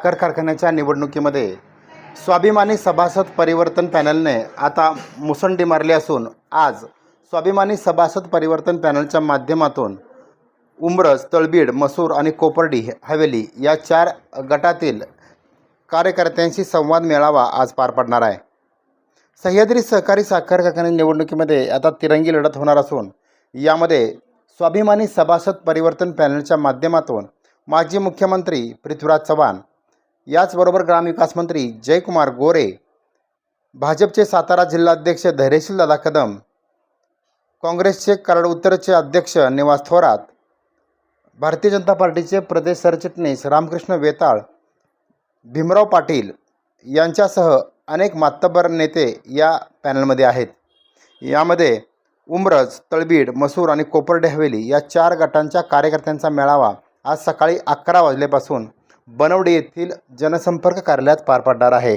साखर कारखान्याच्या निवडणुकीमध्ये स्वाभिमानी सभासद परिवर्तन पॅनलने आता मुसंडी मारली असून आज स्वाभिमानी सभासद परिवर्तन पॅनलच्या माध्यमातून उमरज तळबीड मसूर आणि कोपर्डी हवेली या चार गटातील कार्यकर्त्यांशी संवाद मेळावा आज पार पडणार आहे. सह्याद्री सहकारी साखर कारखान्या निवडणुकीमध्ये आता तिरंगी लढत होणार असून यामध्ये स्वाभिमानी सभासद परिवर्तन पॅनलच्या माध्यमातून माजी मुख्यमंत्री पृथ्वीराज चव्हाण याचबरोबर ग्रामविकास मंत्री जयकुमार गोरे भाजपचे सातारा जिल्हाध्यक्ष धैर्यशील दादा कदम काँग्रेसचे कराड उत्तरचे अध्यक्ष निवास थोरात भारतीय जनता पार्टीचे प्रदेश सरचिटणीस रामकृष्ण वेताळ भीमराव पाटील यांच्यासह अनेक मातब्बर नेते या पॅनलमध्ये आहेत. यामध्ये उमरज तळबीड मसूर आणि कोपर्डे हवेली या चार गटांच्या कार्यकर्त्यांचा मेळावा आज सकाळी अकरा वाजल्यापासून बनवडी येथील जनसंपर्क कार्यालयात पार पडणार आहे.